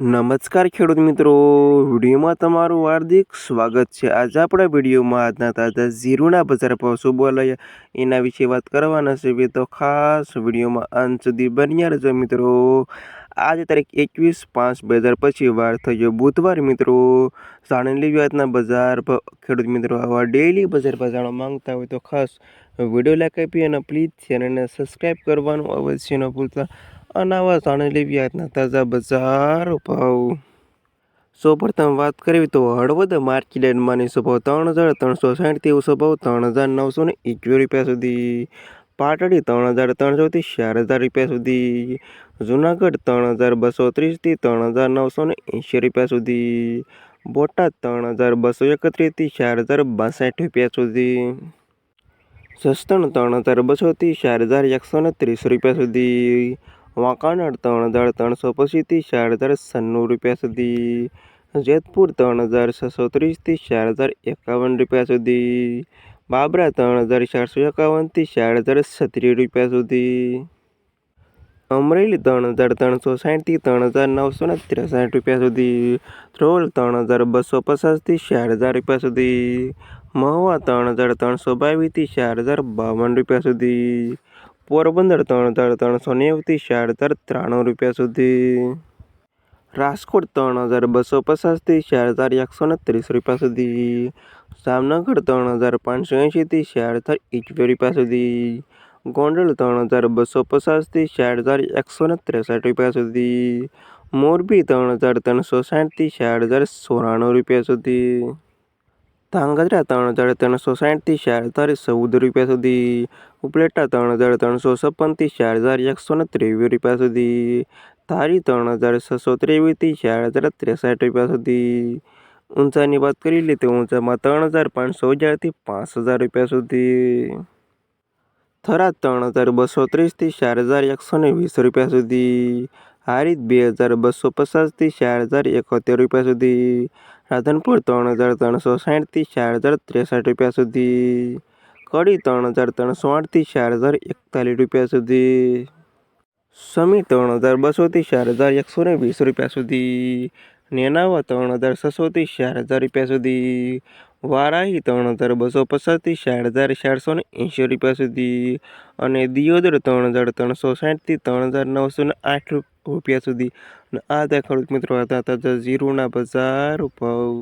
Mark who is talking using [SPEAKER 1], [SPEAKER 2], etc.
[SPEAKER 1] નમસ્કાર ખેડૂત મિત્રો, વિડીયોમાં તમારું હાર્દિક સ્વાગત છે. આજે આપણા વિડીયોમાં આજના તાજા ઝીરુના બજાર ભાવ શું બોલાયા, એના વિશે વાત કરવાના છે. તો ખાસ વિડીયોમાં અંત સુધી બન્યા રહેજો મિત્રો. આજે તારીખ એકવીસ પાંચ બે હજાર પછી વાર થયો બુધવાર મિત્રો. સાણંદલી વ્યાજના બજાર ખેડૂત મિત્રો, આવા ડેઈલી બજાર ભાવ જાણવા માંગતા હોય તો ખાસ વીડિયો લાઈક આપી અને પ્લીઝ ચેનલને સબસ્ક્રાઈબ કરવાનું અવશ્ય ન ભૂલતા. અને આવા વ્યાજના તાજા બજાર ભાવ સૌપ્રથમ વાત કરવી તો હળવદ માર્કેટમાંની સ્વભાવ ત્રણ હજાર ત્રણસો સાઠથી સ્વભાવ ત્રણ હજાર નવસો ને એકવીસ રૂપિયા સુધી. પાટડી ત્રણ હજાર ત્રણસોથી ચાર હજાર રૂપિયા સુધી. જુનાગઢ ત્રણ હજાર બસો ત્રીસથી ત્રણ હજાર નવસો ને એંશી રૂપિયા સુધી. બોટાદ ત્રણ હજાર બસો એકત્રીસથી ચાર હજાર બાસઠ રૂપિયા સુધી. સસ્તણ ત્રણ હજાર બસોથી ચાર હજાર એકસો ને ત્રીસ રૂપિયા સુધી. વાંકાનેર ત્રણ હજાર ત્રણસો પચીસથી ચાર હજાર છન્નું રૂપિયા સુધી જેતપુર ત્રણ હજાર છસો ત્રીસથી ચાર હજાર એકાવન રૂપિયા સુધી બાબરા ત્રણ હજાર ચારસો એકાવનથી ચાર હજાર છત્રીસ રૂપિયા સુધી અમરેલી ત્રણ હજાર ત્રણસો સાઠથી ત્રણ હજાર નવસો ને ત્રેસઠ રૂપિયા સુધી ધ્રોલ ત્રણ હજાર બસો પચાસથી ચાર હજાર રૂપિયા સુધી મહુવા ત્રણ હજાર ત્રણસો બાવીસથી ચાર હજાર બાવન રૂપિયા સુધી પોરબંદર ત્રણ હજાર ત્રણસો નેવુંથી ચાર હજાર ત્રાણું રૂપિયા સુધી. રાજકોટ ત્રણ હજાર બસો પચાસથી ચાર હજાર એકસો ને ત્રીસ રૂપિયા સુધી. જામનગર ત્રણ હજાર પાંચસો એંશીથી ચાર હજાર એકવીસ રૂપિયા સુધી. ગોંડલ ત્રણ હજાર બસો પચાસથી ચાર હજાર એકસો ને ત્રેસઠ રૂપિયા સુધી. મોરબી ત્રણ હજાર ત્રણસો સાઠથી ચાર હજાર ચોરાણું રૂપિયા સુધી. ધાંગધ્રા ત્રણ હજાર ત્રણસો સાઠથી ચાર હજાર ચૌદ રૂપિયા સુધી ઉપલેટા ત્રણ હજાર ત્રણસો છપ્પનથી ચાર હજાર એકસો ને ત્રેવીસ રૂપિયા સુધી ધારી ત્રણ હજાર છસો ત્રેવીસથી ચાર હજાર ત્રેસઠ રૂપિયા સુધી ઊંચાની વાત કરી લઈએ તો ઊંચામાં ત્રણ હજાર પાંચસો હજારથી પાંચ હજાર રૂપિયા સુધી થરાદ ત્રણ હજાર બસો ત્રીસથી ચાર હજાર એકસો ને વીસ રૂપિયા સુધી હારીત બે હજાર બસો પચાસથી ચાર હજાર એકોતેર રૂપિયા સુધી. રાધનપુર ત્રણ હજાર ત્રણસો સાઠથી ચાર હજાર ત્રેસઠ રૂપિયા સુધી. કડી ત્રણ હજાર ત્રણસો આઠથી ચાર હજાર એકતાલીસ રૂપિયા સુધી. સમી ત્રણ હજાર બસોથી ચાર હજાર એકસો ને વીસ રૂપિયા સુધી. નેનાવા ત્રણ હજાર છસોથી ચાર હજાર રૂપિયા સુધી. વારાહી ત્રણ હજાર બસો પચાસથી ચાર હજાર ચારસો ને એંશી રૂપિયા સુધી. અને દિયોદર ત્રણ હજાર ત્રણસો સાઠથી ત્રણ હજાર નવસો ને આઠ રૂપિયા સુધી. અને આ હતા ખેડૂત મિત્રો હતા તાજા જીરુના બજાર ભાવ